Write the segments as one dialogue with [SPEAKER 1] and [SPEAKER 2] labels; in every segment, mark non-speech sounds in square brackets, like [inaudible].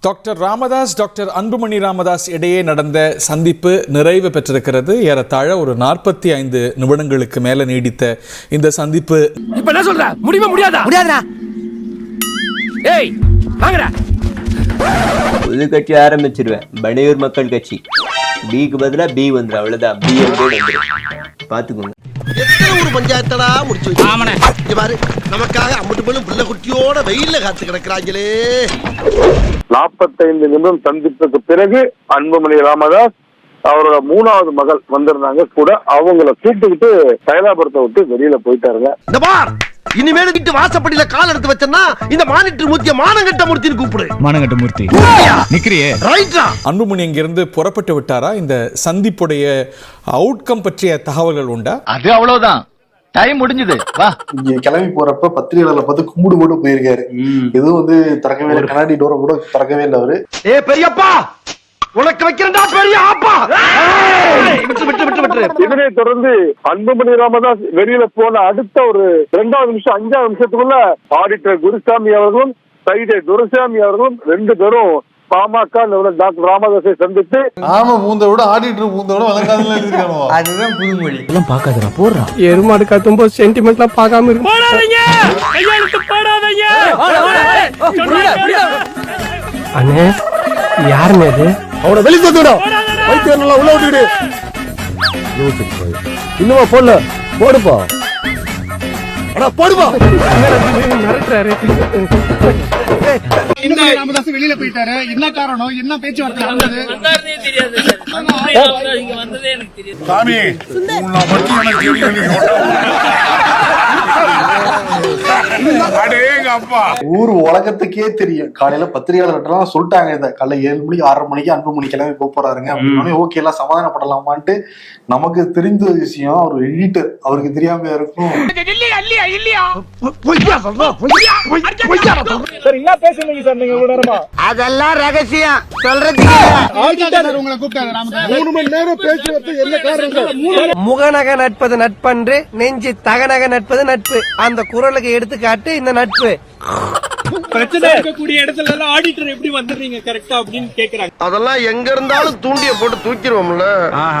[SPEAKER 1] Doctor Ramadoss doctor Anbumani Ramadoss இடையே நடந்த சந்திப்பு நிறைவு பெற்றிருக்கிறது. ஏறத்தாழ ஒரு நாற்பத்தி ஐந்து நிமிடங்களுக்கு மேல நீடித்த இந்த சந்திப்பு.
[SPEAKER 2] இப்ப என்ன சொல்ற? முடியுமா முடியாதா?
[SPEAKER 3] முடியாதுடா.
[SPEAKER 2] ஏய் வாங்கடா.
[SPEAKER 4] புது கட்சி ஆரம்பிச்சிருவேன். பனையூர் மக்கள் கட்சி. பிக்கு பதிலா பி வந்துடும் அவ்வளவுதான். பி வந்துடும் பாத்துக்கோங்க
[SPEAKER 5] ஊர் பஞ்சாயத்தடா முடிச்சு இங்க பாரு நமக்காக அம்பட்டு போலும் புள்ள குட்டியோட வெயில்ல காத்து கிடக்குறாங்களே.
[SPEAKER 6] நாற்பத்தைந்து நிமிடம் சந்திப்புக்கு பிறகு அன்புமணி ராமதாஸ் அவரோட மூணாவது மகள் வந்திருந்தாங்க. கூட அவங்கள கூப்பிட்டுக்கிட்டு தைலாபுரத்தை விட்டு வெளியில போயிட்டாருங்க.
[SPEAKER 5] இந்த பார் இனிமேல் வீட்டு வாசப்படியில கால் எடுத்து வச்சேன்னா இந்த மானிட்டர் மூர்த்திய மானங்கட்ட மூர்த்தின்னு கூப்பிடு.
[SPEAKER 7] மானங்கட்ட மூர்த்தி. நிக்கிறியே.
[SPEAKER 5] ரைட்டா?
[SPEAKER 1] அன்புமணி இங்கிருந்து புறப்பட்டு விட்டாரா? இந்த சந்திப்புடைய அவுட்கம் பற்றிய தகவல்கள் உண்டா?
[SPEAKER 7] அது அவ்வளவுதான். டைம் முடிஞ்சது. வா.
[SPEAKER 8] இங்க கிளம்பி போறப்ப பத்திரிகையாளர்ல பார்த்து கும்பிடு போட்டு போயிருக்காரு. எதுவும் வந்து திறக்கவே இல்லை. கண்ணாடி டோரை கூட திறக்கவே இல்லை அவரு.
[SPEAKER 5] ஏ பெரியப்பா! உனக்கு வைக்கிறேன்டா பெரிய ஆப்பா! ஏய், விட்டு விட்டு விட்டு விட்டு.
[SPEAKER 6] இதனை தொடர்ந்து அன்புமணி ராமதாஸ் வெளியில போன அடுத்த ஒரு ரெண்டாவது நிமிஷம் அஞ்சாவது நிமிஷத்துக்குள்ள ஆடிட்டர் குருசாமி அவர்களும் சைடே துரைசாமி அவர்களும் ரெண்டு பேரும் பாமக நிறுவனர் டாக்டர் ராமதாஸை சந்தித்து
[SPEAKER 8] ஆமா பூந்த விட ஆடிட்டு பூந்த விட வழங்காதுல எழுதிருக்கானோ
[SPEAKER 3] அதுதான் புதுமொழி.
[SPEAKER 2] எருமாடு கத்தும் போது சென்டிமெண்ட்லாம் பார்க்காம இருக்கு போடாதீங்க! கையெழுத்து போடாதீங்க! அண்ணே யாருமே அது அவனை வெளியே தூக்கிடா வைத்தியர் நல்லா உள்ள விட்டுக்கிடு இன்னுமா போடல? போடுப்பா. அடா மிரட்டுறாரு
[SPEAKER 8] ராமதாஸ் வெளியில போயிட்டாரு. என்ன காரணம்? என்ன பேச்சுவார்த்தை நடந்தது? சாமி உன்னை பத்தி எனக்கு ஊர் உலகத்துக்கே தெரியும். காலையில பத்திரிகையாளர்கிட்டலாம் சொல்லிட்டாங்க இதை. காலைல ஏழு மணிக்கு ஆறரை மணிக்கு அன்பு மணி கிளம்பி போக போறாருங்க. அப்படின்னு ஓகே எல்லாம் சமாதானப்படலாமான்ட்டு நமக்கு தெரிந்த ஒரு விஷயம் அவர் எடிட்டர் அவருக்கு தெரியாம இருக்கும்.
[SPEAKER 3] அதெல்லாம் ரகசியம்.
[SPEAKER 8] காரணம்
[SPEAKER 3] முகநக நட்பது நட்பன்று நெஞ்சு தகநக நட்பது நட்பு. அந்த குரலுக்கு எடுத்துக்காட்டு இந்த நட்பு. [laughs]
[SPEAKER 2] பிரச்சனை. இருக்கக்கூடிய இடத்துல எல்லாம் ஆடிட்டர் எப்படி வந்துடுறீங்க? கரெக்டா அப்படின்னு கேக்குறாங்க.
[SPEAKER 5] அதெல்லாம் எங்க இருந்தாலும் தூண்டிய போட்டு தூக்கிடுவோம்ல.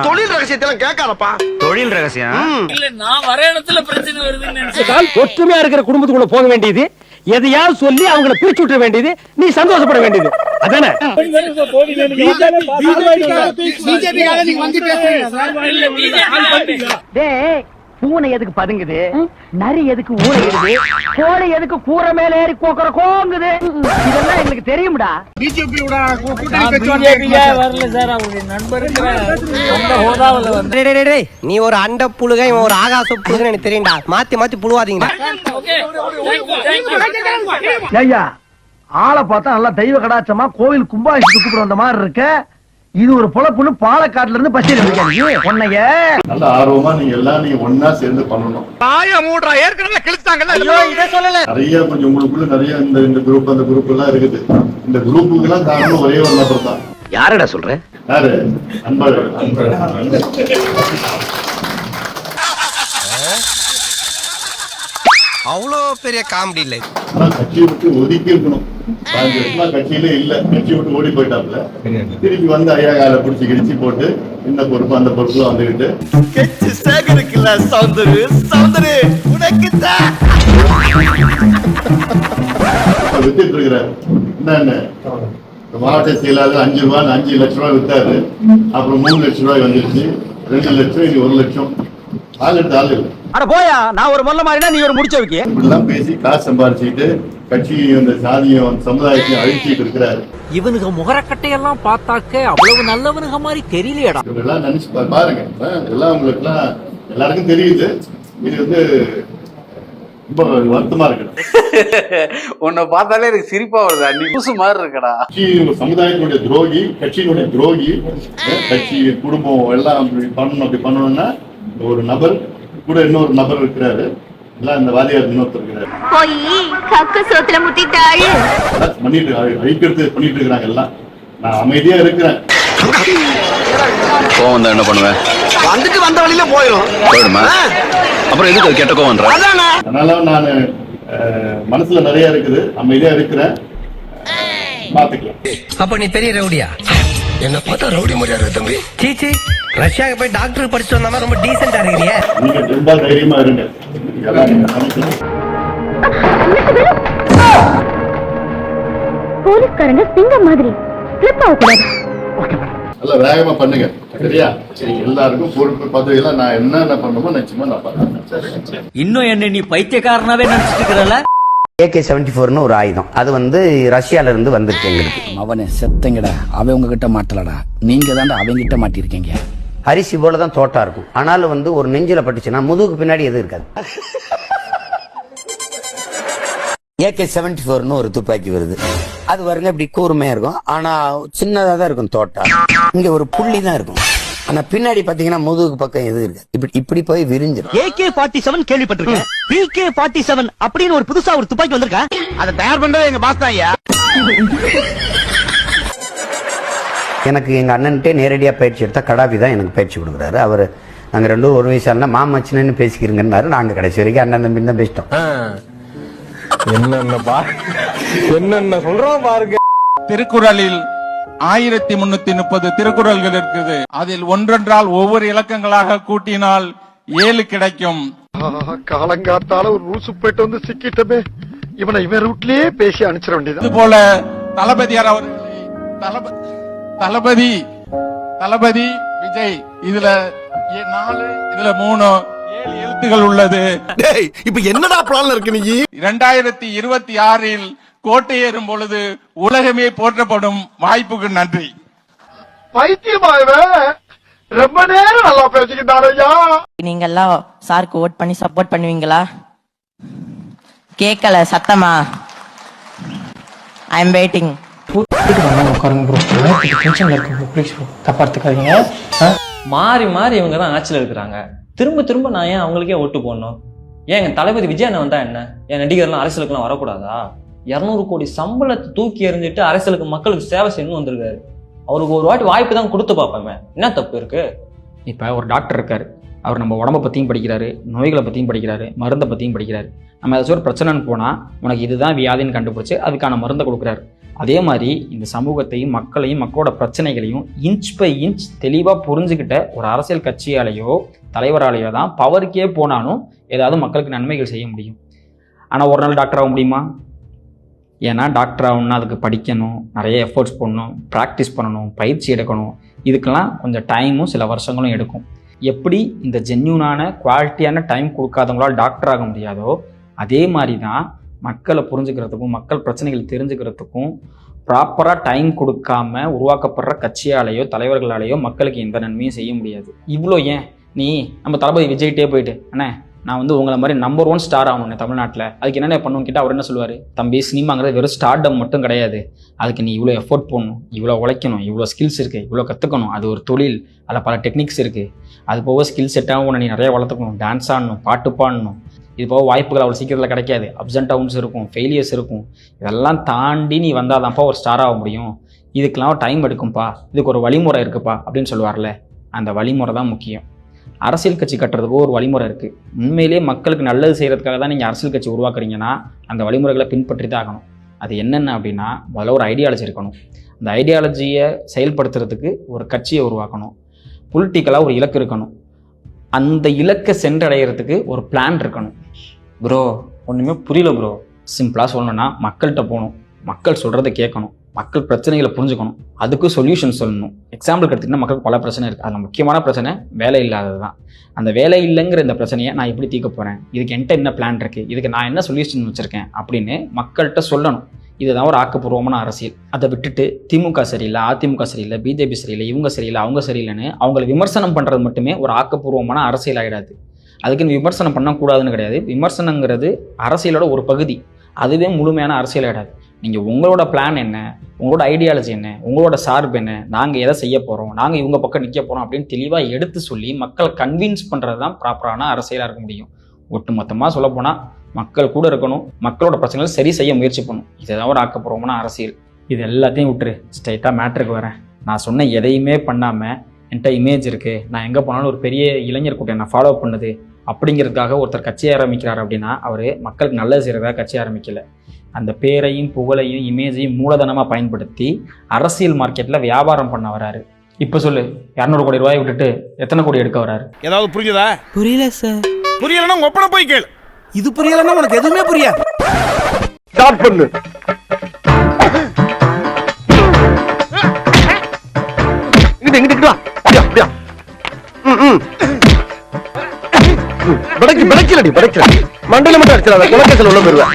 [SPEAKER 5] தொழில் ரகசியத்தெல்லாம் கேட்காதப்பா.
[SPEAKER 7] தொழில் ரகசியம்?
[SPEAKER 9] இல்ல நான் வர இடத்துல பிரச்சனை வருதுன்னு நினைச்சேன்.
[SPEAKER 2] ஒற்றுமையா இருக்கிற குடும்பத்துக்குள்ள போக வேண்டியது எதையாவது சொல்லி அவங்கள பிரிச்சு விட்டுற வேண்டியது நீ சந்தோஷப்பட வேண்டியது. அதானே?
[SPEAKER 9] இல்ல பிஜேபி
[SPEAKER 10] டேய் பூனை எதுக்கு பதுங்குது? நரி எதுக்கு ஊழையிடுது கோழி எதுக்கு கூரை மேல ஏறி கோக்குற கோங்குது? இதெல்லாம் எங்களுக்கு தெரியும்டா.
[SPEAKER 9] பிஜேபியா வரல சார். அவருடைய
[SPEAKER 3] டேய். நீ ஒரு அண்ட புழுக இவன் ஒரு ஆகாச புழுகன்னு எனக்கு தெரியும்டா. மாத்தி மாத்தி புழுவாதீங்கடா
[SPEAKER 10] ஐயா ஆளை பார்த்தா நல்லா தெய்வ கடாச்சமா கோவில் கும்பாபிஷேகத்துக்கு கூப்பிட வந்த மாதிரி இருக்க. இது ஒரு பொழப்புன்னு பாலக்காட்டுல இருந்து பஸ் ஏறி
[SPEAKER 8] நல்ல ஆர்வமா நீங்க எல்லாம் நீங்க ஒன்னா சேர்ந்து பண்ணணும்.
[SPEAKER 2] ஆய மூடுறா ஏற்கனவே கிழிச்சாங்கல்ல
[SPEAKER 8] நிறைய கொஞ்சம் உங்களுக்குள்ள நிறைய இந்த இந்த குரூப் அந்த குரூப் எல்லாம் இருக்குது. இந்த குரூப்புக்கு எல்லாம் காரணம் ஒரே ஒரு நபர் தான்.
[SPEAKER 7] யாரடா சொல்ற?
[SPEAKER 8] யாரு? அன்பழகன்.
[SPEAKER 5] அவ்வளோ பெரிய காமெடி இல்லை
[SPEAKER 8] ஆனா கட்சியை விட்டு ஒதுக்கி இருக்கணும். பாஞ்சு வருஷமா கட்சியில இல்ல. கட்சியை விட்டு ஓடி போயிட்டாப்ல திருப்பி வந்து ஐயா கால பிடிச்சி கிடிச்சு போட்டு இந்த பொறுப்பு அந்த பொறுப்புல வந்துகிட்டு.
[SPEAKER 5] கெச்சு சேகரிக்கல சௌந்தரு சௌந்தரு உனக்கு
[SPEAKER 8] வித்துட்டு இருக்கிறாரு. என்னன்னு இந்த மாவட்ட செயலாளர் அஞ்சு ரூபாய் அஞ்சு லட்சம் ரூபாய் வித்தாரு. அப்புறம் மூணு லட்சம் ரூபாய் வந்துருச்சு. ரெண்டு லட்சம் இது ஒரு லட்சம். ஆள் எடுத்து ஆள் இல்லை.
[SPEAKER 2] அட போயா நான் ஒரு மொல்ல மாதிரினா நீ ஒரு முடிச்ச வைக்க
[SPEAKER 8] இப்படிலாம் பேசி காசு சம்பாரிச்சுட்டு கட்சியும் அந்த சாதியும் சமுதாயத்தையும் அழிச்சிட்டு இருக்கிறாரு.
[SPEAKER 9] இவனுக்கு முகரக்கட்டையெல்லாம் பார்த்தாக்க அவ்வளவு நல்லவனுங்க மாதிரி தெரியலையடா.
[SPEAKER 8] இவரெல்லாம் நினைச்சு பாருங்க. எல்லாம் உங்களுக்கு எல்லாம் எல்லாருக்கும் தெரியுது. இது வந்து ரொம்ப வருத்தமா இருக்கு [laughs]
[SPEAKER 4] உன்னை பார்த்தாலே எனக்கு சிரிப்பா வருதா நீ புதுசு மாதிரி இருக்கடா.
[SPEAKER 8] சமுதாயத்தினுடைய துரோகி கட்சியினுடைய துரோகி கட்சி குடும்பம் எல்லாம் அப்படி பண்ணணும் அப்படி பண்ணணும்னா ஒரு நபர் கூட இன்னொரு நபர் இருக்கிறாரு. எல்லாம் இந்த வாதியார் இன்னொருத்தர் இருக்கிறாரு.
[SPEAKER 11] போய் கக்க சோத்துல முட்டிட்டாள்
[SPEAKER 8] எல்லாம் பண்ணிட்டு அழி- அழிக்கிறது பண்ணிட்டு இருக்கிறாங்க எல்லாம். நான் அமைதியா இருக்கிறேன்.
[SPEAKER 7] கோவம் தான் என்ன பண்ணுவேன்
[SPEAKER 5] வந்துட்டு வந்த வழியில போயிடும்?
[SPEAKER 7] போயிடுமா அப்புறம் எதுக்கு கெட்ட கோவம்ன்ற
[SPEAKER 8] அதனால நான் மனசுல நிறைய இருக்குது. அமைதியா இருக்கிறேன்.
[SPEAKER 3] அப்ப நீ பெரிய ரவுடியா? என்ன பார்த்தா ரவுடி மாதிரியா இருக்க தம்பி. சீச்சி ரஷ்யாவுக்கு போய் டாக்டர் படிச்சு வந்தாம ரொம்ப டீசெண்டா இருக்கிறிய.
[SPEAKER 11] போலீஸ்காரங்க சிங்கம் மாதிரி. ஸ்லிப் ஆகக்கூடாது
[SPEAKER 6] நல்லா வேகமா பண்ணுங்க. சரியா? சரி எல்லாருக்கும் பொறுப்பு பதவி எல்லாம் நான் என்னென்ன பண்ணணுமோ நிச்சயமா நான் பண்ணுறேன்
[SPEAKER 9] இன்னும் என்ன நீ பைத்தியக்காரனாவே நினைச்சிட்டு இருக்கிறல
[SPEAKER 10] ஏகே செவன்டி ஃபோர்னு ஒரு ஆயுதம். அது வந்து ரஷ்யால இருந்து வந்துருச்சு எங்களுக்கு.
[SPEAKER 9] அவனை செத்தங்கடா. அவன் உங்ககிட்ட மாட்டலடா. நீங்க தாண்டா அவங்க கிட்ட மாட்டிருக்கீங்க.
[SPEAKER 10] அரிசி போல தான் தோட்டா இருக்கும். ஆனாலும் வந்து ஒரு நெஞ்சில பட்டுச்சுன்னா முதுகுக்கு பின்னாடி எதுவும் இருக்காது. ஏகே செவன்டி ஃபோர்னு ஒரு துப்பாக்கி வருது. அது பாருங்க இப்படி கூர்மையா இருக்கும். ஆனா சின்னதா தான் இருக்கும் தோட்டா. இங்க ஒரு புள்ளி தான் இருக்கும். ஆனா பின்னாடி பாத்தீங்கன்னா முதுகுக்கு பக்கம் எதுவும் இருக்கு இப்படி இப்படி போய் விரிஞ்சிடும்
[SPEAKER 2] ஏகே ஃபார்ட்டி செவன் கேள்விப்பட்டிருக்கேன். பிகே ஃபார்ட்டி செவன் அப்படின்னு ஒரு புதுசா ஒரு துப்பாக்கி வந்திருக்கா? அதை தயார் பண்றது எங்க பாஸ் தான் ஐயா.
[SPEAKER 10] எனக்கு எங்க அண்ணன்ட்டே நேரடியா பயிற்சி எடுத்தா கடாபி தான் எனக்கு பயிற்சி கொடுக்குறாரு. அவர் நாங்க ரெண்டும் ஒரு வயசானா மாமச்சினு பேசிக்கிறீங்கன்னாரு நாங்க கடைசி வரைக்கும் அண்ணன் தம்பி தான் பேசிட்டோம்.
[SPEAKER 3] என்னென்ன என்னென்ன சொல்றோம் பாருங்க.
[SPEAKER 6] திருக்குறளில் ஆயிரத்தி முன்னூத்தி முப்பது திருக்குறள்கள் இருக்குது. அதில் ஒன்றொன்றால் ஒவ்வொரு இலக்கங்களாக கூட்டினால் ஏழு கிடைக்கும்.
[SPEAKER 5] காலங்காத்தால ஒரு ரூசு போயிட்டு வந்து சிக்கிட்டமே. இவனை இவன் ரூட்லயே பேசி அனுப்பிச்சிட வேண்டியது
[SPEAKER 6] இது போல தளபதியார் தளப- தளபதி தளபதி விஜய். இதுல ஏ- நாலு இதுல மூணு ஏழு எழுத்துகள் உள்ளது.
[SPEAKER 5] டேய் இப்ப என்னடா பிளான்ல இருக்கு நீ?
[SPEAKER 6] இரண்டாயிரத்தி இருபத்தி ஆறில் கோட்டை ஏறும் பொழுது உலகமே போற்றப்படும் வாய்ப்புக்கு நன்றி.
[SPEAKER 5] ரொம்ப நேரம் நல்லா பேசிக்கிட்டாரையா
[SPEAKER 11] நீங்க எல்லாம் சாருக்கு ஓட் பண்ணி சப்போர்ட் பண்ணுவீங்களா? கேட்கல சத்தமா? ஐ எம் வெயிட்டிங்
[SPEAKER 9] மாறி மாறி இவங்க தான் ஆட்சியில் இருக்கிறாங்க. திரும்ப திரும்ப நான் ஏன் அவங்களுக்கே ஓட்டு போடணும்? ஏன் தளபதி விஜய் அண்ணன் வந்தா என்ன? என் நடிகர்லாம் அரசியலுக்குலாம் வரக்கூடாதா? இரநூறு கோடி சம்பளத்தை தூக்கி எறிஞ்சிட்டு அரசியலுக்கு மக்களுக்கு சேவை செய்யணும்னு வந்திருக்காரு. அவருக்கு ஒரு வாட்டி வாய்ப்பு தான் கொடுத்து பார்ப்பேன் என்ன தப்பு இருக்கு? இப்போ ஒரு டாக்டர் இருக்கார். அவர் நம்ம உடம்பை பற்றியும் படிக்கிறாரு நோய்களை பற்றியும் படிக்கிறாரு மருந்தை பற்றியும் படிக்கிறாரு. நம்ம ஏதாச்சும் ஒரு பிரச்சனைன்னு போனால் உனக்கு இதுதான் வியாதின்னு கண்டுபிடிச்சி அதுக்கான மருந்தை கொடுக்குறாரு. அதே மாதிரி இந்த சமூகத்தையும் மக்களையும் மக்களோட பிரச்சனைகளையும் இன்ச் பை இன்ச் தெளிவாக புரிஞ்சுக்கிட்ட ஒரு அரசியல் கட்சியாலேயோ தலைவராலேயோ தான் பவருக்கே போனாலும் ஏதாவது மக்களுக்கு நன்மைகள் செய்ய முடியும். ஆனால் ஒரு நாள் டாக்டர் ஆக முடியுமா? ஏன்னா டாக்டர் ஆகணும்னா அதுக்கு படிக்கணும் நிறைய எஃபர்ட்ஸ் போடணும் ப்ராக்டிஸ் பண்ணணும் பயிற்சி எடுக்கணும். இதுக்கெல்லாம் கொஞ்சம் டைமும் சில வருஷங்களும் எடுக்கும். எப்படி இந்த ஜென்யூனான குவாலிட்டியான டைம் கொடுக்காதவங்களால் டாக்டர் ஆக முடியாதோ அதே மாதிரி தான் மக்களை புரிஞ்சுக்கிறதுக்கும் மக்கள் பிரச்சனைகள் தெரிஞ்சுக்கிறதுக்கும் ப்ராப்பராக டைம் கொடுக்காம உருவாக்கப்படுற கட்சியாலேயோ தலைவர்களாலேயோ மக்களுக்கு எந்த நன்மையும் செய்ய முடியாது. இவ்வளோ ஏன்? நீ நம்ம தளபதி விஜய்கிட்டே போயிட்டு அண்ணே நான் வந்து உங்களை மாதிரி நம்பர் ஒன் ஸ்டார் ஆகணும் தமிழ்நாட்டில். அதுக்கு என்னென்ன பண்ணணும் கேட்டால் அவர் என்ன சொல்லுவார்? தம்பி சினிமாங்கிறது வெறும் ஸ்டார்டம் மட்டும் கிடையாது. அதுக்கு நீ இவ்வளோ எஃபோர்ட் போடணும் இவ்வளோ உழைக்கணும் இவ்வளோ ஸ்கில்ஸ் இருக்குது இவ்வளோ கற்றுக்கணும் அது ஒரு தொழில் அதில் பல டெக்னிக்ஸ் இருக்குது அது போக ஸ்கில் செட்டாகவும் உன்னை நீ நிறைய வளர்த்துக்கணும். டான்ஸ் ஆடணும் பாட்டு பாடணும். இது போக வாய்ப்புகள் அவ்வளோ சீக்கிரத்தில் கிடைக்காது. அப்ஸ் அண்ட் டவுன்ஸ் இருக்கும் ஃபெயிலியர்ஸ் இருக்கும். இதெல்லாம் தாண்டி நீ வந்தால் தான்ப்பா ஒரு ஸ்டார் ஆக முடியும். இதுக்கெல்லாம் டைம் எடுக்கும்ப்பா இதுக்கு ஒரு வழிமுறை இருக்குப்பா அப்படின்னு சொல்லுவார்ல. அந்த வழிமுறை தான் முக்கியம். அரசியல் கட்சி கட்டுறதுக்கு ஒரு வழிமுறை இருக்குது உண்மையிலேயே மக்களுக்கு நல்லது செய்கிறதுக்காக தான் நீங்கள் அரசியல் கட்சி உருவாக்குறீங்கன்னா அந்த வழிமுறைகளை பின்பற்றி தான் ஆகணும். அது என்னென்ன அப்படின்னா முதல்ல ஒரு ஐடியாலஜி இருக்கணும். அந்த ஐடியாலஜியை செயல்படுத்துறதுக்கு ஒரு கட்சியை உருவாக்கணும். பொலிட்டிக்கலாக ஒரு இலக்கு இருக்கணும். அந்த இலக்கை சென்றடைகிறதுக்கு ஒரு பிளான் இருக்கணும். ப்ரோ ஒன்றுமே புரியல ப்ரோ சிம்பிளாக சொல்லணும்னா மக்கள்கிட்ட போகணும். மக்கள் சொல்கிறத கேட்கணும். மக்கள் பிரச்சனைகளை புரிஞ்சுக்கணும். அதுக்கு சொல்யூஷன் சொல்லணும். எக்ஸாம்பிள் எடுத்திங்கன்னா மக்களுக்கு பல பிரச்சனை இருக்குது அதில் முக்கியமான பிரச்சனை வேலை இல்லாதது தான் அந்த வேலை இல்லைங்கிற இந்த பிரச்சனையை நான் எப்படி தீர்க்க போகிறேன் இதுக்கு என்கிட்ட என்ன பிளான் இருக்குது இதுக்கு நான் என்ன சொல்யூஷன் வச்சுருக்கேன்? அப்படின்னு மக்கள்கிட்ட சொல்லணும். இதுதான் ஒரு ஆக்கப்பூர்வமான அரசியல். அதை விட்டுட்டு திமுக சரியில்லை அதிமுக சரியில்லை பிஜேபி சரியில்லை இவங்க சரியில்லை அவங்க சரியில்லைன்னு அவங்கள விமர்சனம் பண்ணுறது மட்டுமே ஒரு ஆக்கப்பூர்வமான அரசியல் ஆகிடாது அதுக்குன்னு விமர்சனம் பண்ணக்கூடாதுன்னு கிடையாது. விமர்சனங்கிறது அரசியலோட ஒரு பகுதி. அதுவே முழுமையான அரசியல் ஆகிடாது நீங்கள் உங்களோட பிளான் என்ன? உங்களோட ஐடியாலஜி என்ன? உங்களோட சார்பு என்ன? நாங்கள் எதை செய்ய போகிறோம் நாங்கள் இவங்க பக்கம் நிற்க போகிறோம் அப்படின்னு தெளிவாக எடுத்து சொல்லி மக்களை கன்வின்ஸ் பண்ணுறது தான் ப்ராப்பரான அரசியலாக இருக்க முடியும். ஒட்டுமொத்தமாக சொல்லப்போனால் மக்கள் கூட இருக்கணும். மக்களோட பிரச்சனைகளை சரி செய்ய முயற்சி பண்ணணும். இதுதான் ஒரு ஆக்கப்பூர்வமான அரசியல். இது எல்லாத்தையும் விட்டுரு. ஸ்ட்ரைட்டாக மேட்ருக்கு வரேன். நான் சொன்ன எதையுமே பண்ணாமல் என்கிட்ட இமேஜ் இருக்குது நான் எங்கே போனாலும் ஒரு பெரிய இளைஞர் கூட்டம் நான் ஃபாலோ பண்ணுது. அப்படிங்கிறதுக்காக ஒருத்தர் கட்சி ஆரம்பிக்கிறார் அப்படின்னா அவர் மக்களுக்கு நல்லது செய்கிறதா கட்சி ஆரம்பிக்கலை. அந்த பேரையும் புகழையும் இமேஜையும் மூலதனமா பயன்படுத்தி அரசியல் மார்க்கெட்ல வியாபாரம் பண்ண வராரு. இப்ப சொல்லு இரநூறு கோடி ரூபாய் விட்டுட்டு எத்தனை கோடி எடுக்க வராரு?
[SPEAKER 12] ஏதாவது புரியுதா
[SPEAKER 13] புரியல சார்
[SPEAKER 12] புரியலன்னா ஒப்பனை போய் கேளு. இது புரியலன்னா உனக்கு எதுவுமே புரியாது.
[SPEAKER 14] ஸ்டார்ட் பண்ணு
[SPEAKER 5] இங்கிட்டு இங்கிட்டு வா. அப்படியா அப்படியா. ம், ம். ம், படைக்கு படைக்கலடி படைக்கல மண்டையில மட்டும் அடிச்சிடாத. குலக்கேசல் உள்ள போயிருவேன்.